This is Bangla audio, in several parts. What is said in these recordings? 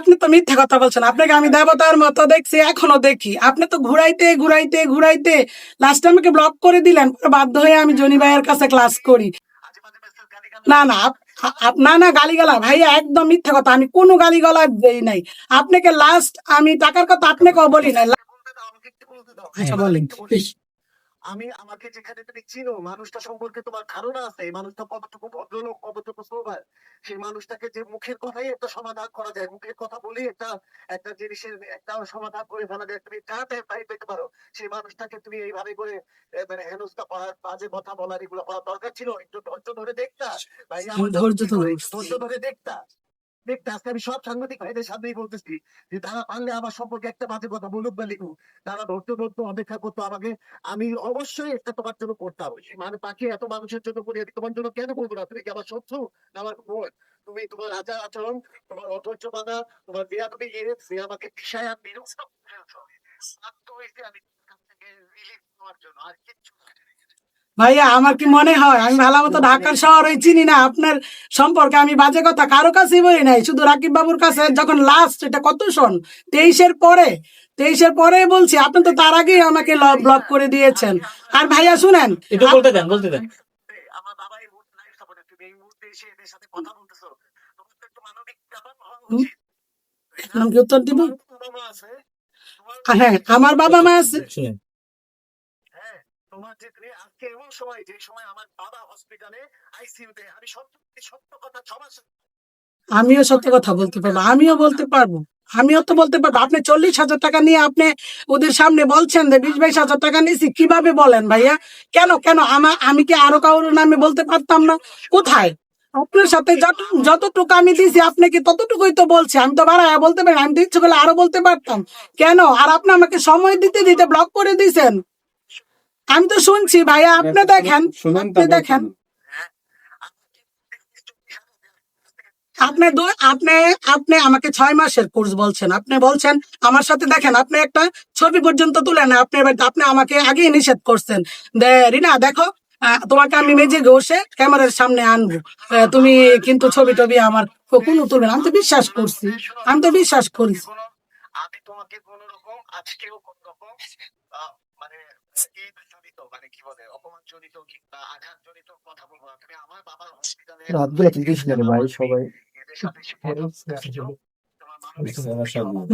আপনি তো মিথ্যা কথা বলছেন। আপনাকে আমি দেবতার মতো দেখছি এখনও দেখি। আপনি তো ঘুরাইতে ঘুরাইতে ঘুরাইতে লাস্ট আমাকে ব্লক করে দিলেন বাধ্য হয়ে আমি জনি ভাইয়ের কাছে ক্লাস করি। না না না না গালিগালা ভাইয়া একদম মিথ্যা কথা। আমি কোনো গালিগালা দেই নাই। আপনাকে লাস্ট আমি টাকার কথা আপনাকেও বলি নাই। বলতে দাও আমাকে একটু বলতে দাও আচ্ছা বলেন। আমি আমাকে যেখানে তুমি চিনো মানুষটা সম্পর্কে তোমার ধারণা আছে এই মানুষটা কতটুকু ভদ্রলোক কতটুকু সোবার সেই মানুষটাকে যে মুখের কথাই একটা সমাধান করা যায় মুখের কথা বলেই একটা একটা জিনিসের একটা সমাধান করে ফেলা যায় তুমি যাতে পাই পেতে পারো। সেই মানুষটাকে তুমি এইভাবে করে মানে হেনস্থা করার বাজে কথা বলার এগুলো করার দরকার ছিল একটু ধৈর্য ধরে দেখতা। ভাই তো একটু ধৈর্য ধরে দেখতা। দেখতে আজকে আমি সব সাংবাদিক ভাইদের সামনেই বলতেছি যে তারা পারলে আমার সম্পর্কে একটা বাজে কথা বলুক বা লিখুক। তারা ধৈর্য ধরতো, অপেক্ষা করতো আমাকে। আমি অবশ্যই একটা তোমার জন্য করতাম। মানে পাখি এত মানুষের জন্য করি তোমার জন্য কেন করব না? তুমি কি আমার শত্রু? আমার বোন তুমি তোমার আচার আচরণ, তোমার অধৈর্য বাধা তোমার বিয়া তুমি আমাকে আমি তোমার কাছ থেকে রিলিফ নেওয়ার জন্য আর কিচ্ছু না। ভাইয়া আমার কি মনে হয়? আমি ভালো মতো ঢাকার শহরে চিনি না। আপনার সম্পর্কে আমি বাজে কথা কারও কাছেই বলি নাই। শুধু রাকিব বাবুর কাছে যখন লাস্ট এটা কত সন তেইশের পরে তেইশের পরে বলছি আপনি তো তার আগেই আমাকে ব্লক করে দিয়েছেন। আর ভাইয়া শুনেন একটু বলতে দেন বলতে দেন। আমার বাবা এই মুহূর্তে লাইফ সাপোর্টে তুমি এই মুহূর্তে এসে এদের সাথে কথা বলতেছো তোমার তো একটু মানবিক ব্যাপার হওয়া উচিত উত্তর দিব হ্যাঁ আমার বাবা মা আছে হ্যাঁ যে আজকে এমন সময়, যে সময় আমার বাবা হসপিটালে আইসিইউতে আমি সত্য সত্য কথা সবার আমিও সত্য কথা বলতে পারব। আমিও বলতে পারব। আমিও তো বলতে পারব। আপনি চল্লিশ হাজার টাকা নিয়ে আপনি ওদের সামনে বলছেন যে বিশ, বাইশ হাজার টাকা নিয়েছি। কীভাবে বলেন ভাইয়া? কেন কেন? আমার আমি কি আরও কারোর নামে বলতে পারতাম না? কোথায়? আপনার সাথে যতটুকু আমি দিয়েছি, আপনি কি ততটুকুই তো বলছি আমি তো বাড়ায় বলতে পারি আমি তো ইচ্ছে করলে আরও বলতে পারতাম। কেন? আর আপনি আমাকে সময় দিতে দিতে ব্লক করে দিয়েছেন। আমি তো শুনছি ভাইয়া আপনি দেখেন আপনি দেখেন। আপনি আপনি আপনি আমাকে ছয় মাসের কোর্স বলছেন। আপনি বলছেন আমার সাথে দেখেন আপনি একটা ছবি পর্যন্ত তুলেন না আপনি আপনি আমাকে আগেই নিষেধ করছেন। রিনা দেখো তোমাকে আমি মেজে ঘষে ক্যামেরার সামনে আনব। তুমি কিন্তু ছবি টবি আমার কোনো তুলবে। আমি তো বিশ্বাস করছি আমি তো বিশ্বাস করি। আমি তোমাকে কোন রকম আজকেও কোন রকম মানে এই মানে কি বলে অপমান কিংবা আঘাত কথা বলব না। তুমি আমার বাবার হসপিটালে রাতগুলো ভাই সবাই। তোমার মানবিক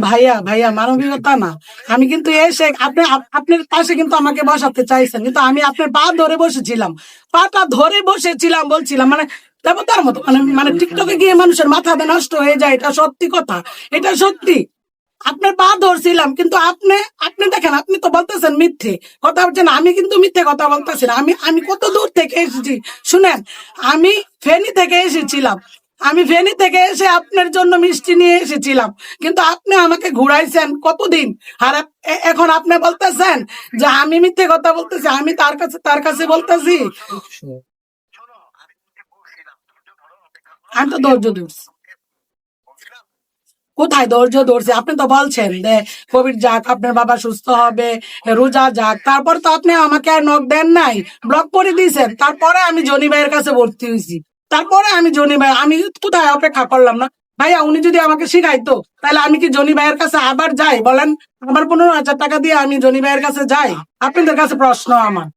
ভাইয়া ভাইয়া মানবিকতা না। আমি কিন্তু এসে আপনি আপ- আপনার পাশে কিন্তু আমাকে বসাতে চাইছেন। কিন্তু আমি আপনার পা ধরে বসেছিলাম। পাটা ধরে বসেছিলাম বলছিলাম মানে দেবতার মতো। মানে মানে টিকটকে গিয়ে মানুষের মাথা নষ্ট হয়ে যায় এটা সত্যি কথা। এটা সত্যি। ধরছিলাম কিন্তু আপনি আপনি দেখেন আপনি তো বলতেছেন মিথ্যে। কথা বলছেন আমি কিন্তু মিথ্যে কথা বলতেছি না। আমি আমি কত দূর থেকে এসেছি? শুনেন আমি ফেনী থেকে এসেছিলাম। আমি ফেনী থেকে এসে আপনার জন্য মিষ্টি নিয়ে এসেছিলাম। কিন্তু আপনি আমাকে ঘুরাইছেন কতদিন? আর এখন আপনি বলতেছেন যে আমি মিথ্যে কথা বলতেছি আমি তার কাছে তার কাছে বলতেছি। আমি তো ধৈর্য ধরছি। কোথায় ধৈর্য ধরছি? আপনি তো বলছেন যে কোভিড যাক, আপনার বাবা সুস্থ হবে, রোজা যাক। তারপর তো আপনি আমাকে আর নখ দেন নাই। ব্লক করে দিয়েছেন। তারপরে আমি জনি ভাইয়ের কাছে ভর্তি হয়েছি। তারপরে আমি জনি ভাই, আমি কোথায় অপেক্ষা করলাম না? ভাইয়া, উনি যদি আমাকে শিখাইতো, তাহলে আমি কি জনি ভাইয়ের কাছে আবার যাই? বলেন, আমার পনেরো হাজার টাকা দিয়ে আমি জনি ভাইয়ের কাছে যাই। আপনাদের কাছে প্রশ্ন আমার।